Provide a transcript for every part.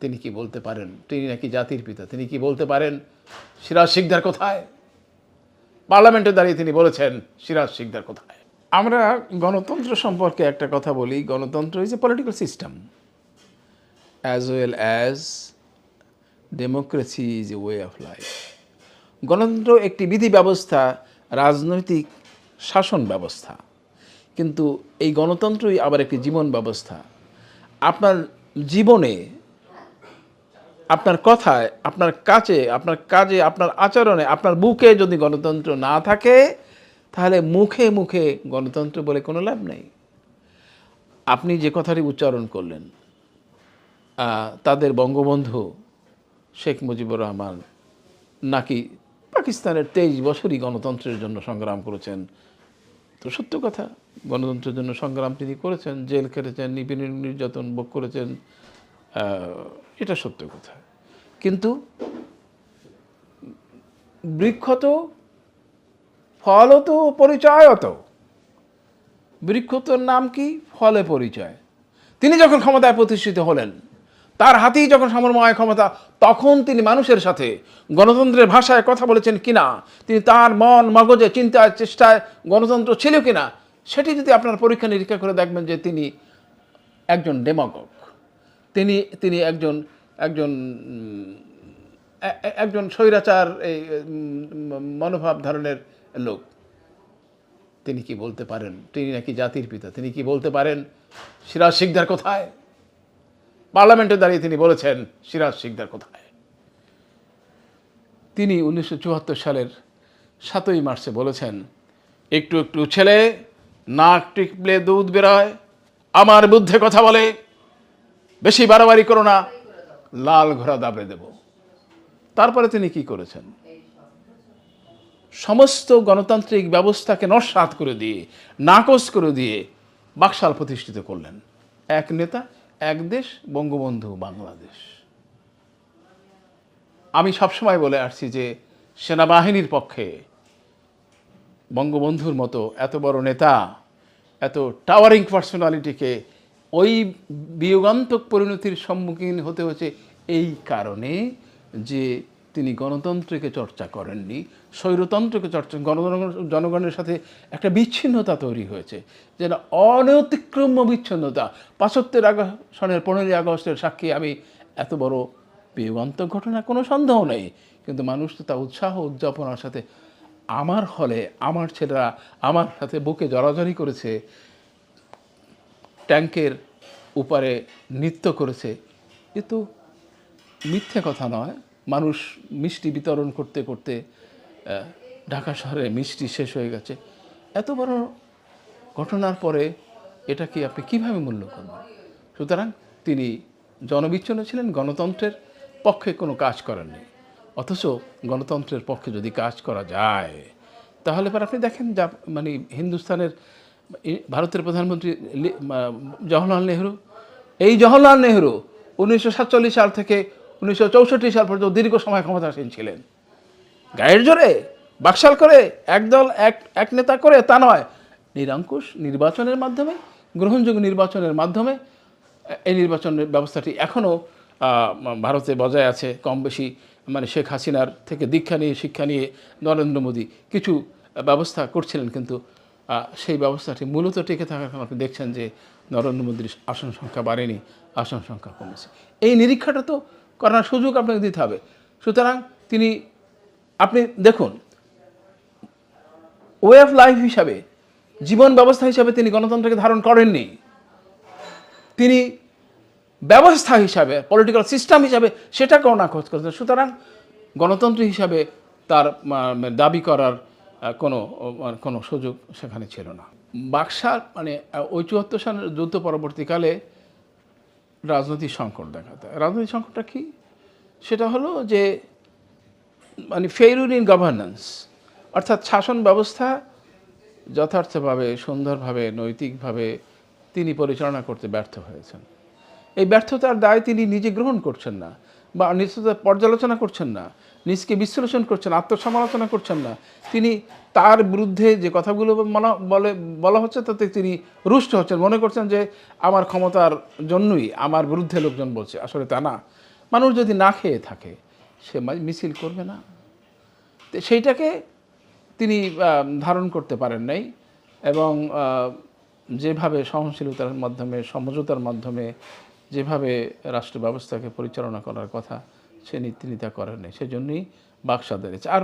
তিনি কি বলতে পারেন? তিনি নাকি জাতির পিতা? তিনি কি বলতে পারেন? সিরাজ শিকদার কোথায়? পার্লামেন্টে দাঁড়িয়ে তিনি বলেছেন, সিরাজ শিকদার কোথায়? আমরা গণতন্ত্র সম্পর্কে একটা কথা বলি। গণতন্ত্র is a political system as well as democracy is a way of life গণতন্ত্র একটি বিধি ব্যবস্থা, রাজনৈতিক শাসন ব্যবস্থা। কিন্তু এই গণতন্ত্রই আবার একটি জীবন ব্যবস্থা। আপনার জীবনে আপনার কথায়, আপনার কাছে আপনার কাজে, আপনার আচরণে, আপনার বুকে যদি গণতন্ত্র না থাকে, তাহলে মুখে মুখে গণতন্ত্র বলে কোনো লাভ নেই। আপনি যে কথাটি উচ্চারণ করলেন তাদের বঙ্গবন্ধু শেখ মুজিবুর রহমান নাকি পাকিস্তানের তেইশ বছরই গণতন্ত্রের জন্য সংগ্রাম করেছেন? তো সত্য কথা, গণতন্ত্রের জন্য সংগ্রাম তিনি করেছেন, জেল খেটেছেন, নিপীড়ন নির্যাতন ভোগ করেছেন এটা সত্য কথা। কিন্তু বৃক্ষ তো ফলও তো পরিচয় তো বৃক্ষ তোর নাম কি? ফলে পরিচয়। তিনি যখন ক্ষমতায় প্রতিষ্ঠিত হলেন, তার হাতেই যখন সমন্বয় ক্ষমতা, তখন তিনি মানুষের সাথে গণতন্ত্রের ভাষায় কথা বলেছেন কিনা, তিনি তার মন, মগজে, চিন্তায়, চেষ্টায় গণতন্ত্র ছিল কিনা, সেটি যদি আপনার পরীক্ষা নিরীক্ষা করে দেখবেন যে তিনি একজন ডেমাগগ তিনি তিনি একজন একজন একজন স্বৈরাচার, এই মনোভাব ধরনের লোক। তিনি কি বলতে পারেন? তিনি নাকি জাতির পিতা। তিনি কি বলতে পারেন? সিরাজ শিকদার কোথায়? পার্লামেন্টে দাঁড়িয়ে তিনি বলেছেন, সিরাজ শিকদার কোথায়? তিনি উনিশশো চুয়াত্তর সালের সাতই মার্চে বলেছেন, একটু একটু ছেলে, নাক টিকলে দুধ বেরোয়, আমার বুদ্ধে কথা বলে, বেশি বাড়াবাড়ি করো না। লাল ঘোড়া দাবড়ে দেব। তারপরে তিনি কি করেছেন? সমস্ত গণতান্ত্রিক ব্যবস্থাকে নস্বাত করে দিয়ে, নাকচ করে দিয়ে বাকশাল প্রতিষ্ঠিত করলেন। এক নেতা, এক দেশ, বঙ্গবন্ধু বাংলাদেশ। আমি সবসময় বলে আসছি যে, সেনাবাহিনীর পক্ষে বঙ্গবন্ধুর মতো এত বড় নেতা, এত টাওয়ারিং পার্সোনালিটিকে ওই বিয়োগান্তক পরিণতির সম্মুখীন হতে হয়েছে এই কারণে যে তিনি গণতন্ত্রকে চর্চা করেননি, স্বৈরতন্ত্রকে চর্চা গণগণ- জনগণের সাথে একটা বিচ্ছিন্নতা তৈরি হয়েছে যেটা অনতিক্রম্য বিচ্ছিন্নতা। পাঁচত্বের আগস্ট, সনের পনেরোই আগস্টের সাক্ষী আমি, এত বড় বিয়োগান্তক ঘটনা কোনো সন্দেহ নেই, কিন্তু মানুষ তো তা উৎসাহ উদযাপনার সাথে, আমার হলে আমার ছেলেরা আমার সাথে বুকে জড়াজড়ি করেছে ট্যাঙ্কের উপরে নৃত্য করেছে। এ তো মিথ্যে কথা নয়। মানুষ মিষ্টি বিতরণ করতে করতে ঢাকা শহরে মিষ্টি শেষ হয়ে গেছে। এত বড় ঘটনার পরে এটা কি আপনি কীভাবে মূল্য করবেন? সুতরাং তিনি জনবিচ্ছন্ন ছিলেন, গণতন্ত্রের পক্ষে কোনো কাজ করেননি। অথচ গণতন্ত্রের পক্ষে যদি কাজ করা যায়, তাহলে পর আপনি দেখেন যা মানে হিন্দুস্তানের ভারতের প্রধানমন্ত্রী জওহরলাল নেহরু। এই জওহরলাল নেহরু উনিশশো সাতচল্লিশ সাল থেকে উনিশশো চৌষট্টি সাল পর্যন্ত দীর্ঘ সময় ক্ষমতাসীন ছিলেন। গায়ের জোরে, বাকশাল করে একদল এক এক নেতা করে, তা নয়। নিরঙ্কুশ নির্বাচনের মাধ্যমে, গ্রহণযোগ্য নির্বাচনের মাধ্যমে এই নির্বাচনের ব্যবস্থাটি এখনও ভারতে বজায় আছে। কম বেশি মানে শেখ হাসিনার থেকে দীক্ষা নিয়ে, শিক্ষা নিয়ে নরেন্দ্র মোদী কিছু ব্যবস্থা করছিলেন, কিন্তু সেই ব্যবস্থাটি মূলত টিকে থাকার কারণে আপনি দেখছেন যে নরেন্দ্র মোদীর আসন সংখ্যা বাড়েনি, আসন সংখ্যা কমেছে। এই নিরীক্ষাটা তো করার সুযোগ আপনাকে দিতে হবে। সুতরাং তিনি, আপনি দেখুন ওয়ে অফ লাইফ হিসাবে, জীবন ব্যবস্থা হিসাবে তিনি গণতন্ত্রকে ধারণ করেননি। তিনি ব্যবস্থা হিসাবে পলিটিক্যাল সিস্টেম হিসাবে সেটাকেও নাকচ করেছেন। সুতরাং গণতন্ত্র হিসাবে তার দাবি করার কোনো আহ, কোনো সুযোগ সেখানে ছিল না। বাক্সার মানে ওই চুয়াত্তর সালের যুদ্ধ পরবর্তীকালে রাজনৈতিক সংকট দেখা দেয় রাজনৈতিক সংকটটা কী? সেটা হলো যে মানে ফেইলুর ইন গভর্নেন্স অর্থাৎ শাসন ব্যবস্থা যথার্থভাবে সুন্দরভাবে নৈতিকভাবে তিনি পরিচালনা করতে ব্যর্থ হয়েছেন। এই ব্যর্থতার দায় তিনি নিজে গ্রহণ করছেন না বা নিশ্চিত পর্যালোচনা করছেন না। নিজকে বিশ্লেষণ করছেন, আত্মসমালোচনা করছেন না। তিনি তার বিরুদ্ধে যে কথাগুলো মনে, বলে, বলা হচ্ছে, তাতে তিনি রুষ্ট হচ্ছেন। মনে করছেন যে আমার ক্ষমতার জন্যই আমার বিরুদ্ধে লোকজন বলছে। আসলে তা না। মানুষ যদি না খেয়ে থাকে, সে মিছিল করবে না। সেইটাকে তিনি ধারণ করতে পারেন নাই এবং যেভাবে সহনশীলতার মাধ্যমে, সমঝোতার মাধ্যমে, যেভাবে রাষ্ট্র ব্যবস্থাকে পরিচালনা করার কথা সে নি- তিনি তা করেন সেজন্যই বাক্সা দাঁড়িয়েছে আর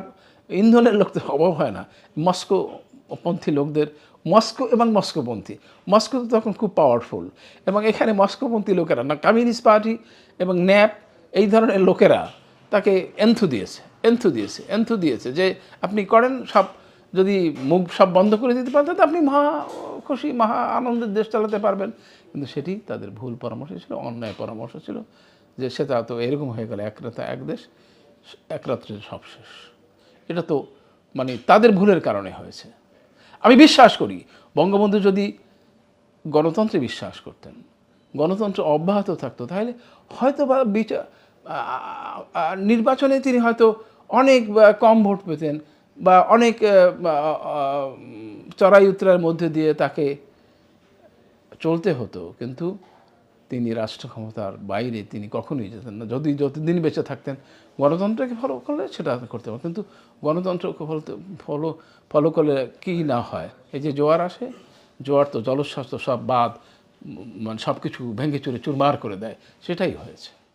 ইন্ধনের লোক তো অভাব হয় না। মস্কো পন্থী লোকদের, মস্কো এবং মস্কোপন্থী মস্কো তো তখন খুব পাওয়ারফুল এবং এখানে মস্কোপন্থী লোকেরা, না কমিউনিস্ট পার্টি এবং ন্যাপ, এই ধরনের লোকেরা তাকে এন্থু দিয়েছে এন্থু দিয়েছে এন্থু দিয়েছে যে আপনি করেন সব, যদি মুখ সব বন্ধ করে দিতে পারেন, তাহলে আপনি মহা খুশি, মহা আনন্দের দেশ চালাতে পারবেন। কিন্তু সেটি তাদের ভুল পরামর্শ ছিল, অন্যায় পরামর্শ ছিল। যে সেটা তো এরকম হয়ে গেল, এক রাতে এক দেশ, এক রাত্রে সব শেষ। এটা তো মানে তাদের ভুলের কারণে হয়েছে। আমি বিশ্বাস করি, বঙ্গবন্ধু যদি গণতন্ত্রে বিশ্বাস করতেন, গণতন্ত্র অব্যাহত থাকতো, তাহলে হয়তো বা বিচার নির্বাচনে তিনি হয়তো অনেক কম ভোট পেতেন বা অনেক চড়াই উতরার মধ্যে দিয়ে তাকে চলতে হতো। কিন্তু তিনি রাষ্ট্র ক্ষমতার বাইরে তিনি কখনোই যেতেন না। যদি যতদিন বেঁচে থাকতেন, গণতন্ত্রকে ফলো করলে সেটা করতে পারতেন। কিন্তু গণতন্ত্রকে ফলো ফলো ফলো করলে কী না হয়? এই যে জোয়ার আসে, জোয়ার তো জলস্বাস্থ্য সব বাদ মানে সব কিছু ভেঙে চুরে চুরমার করে দেয়। সেটাই হয়েছে।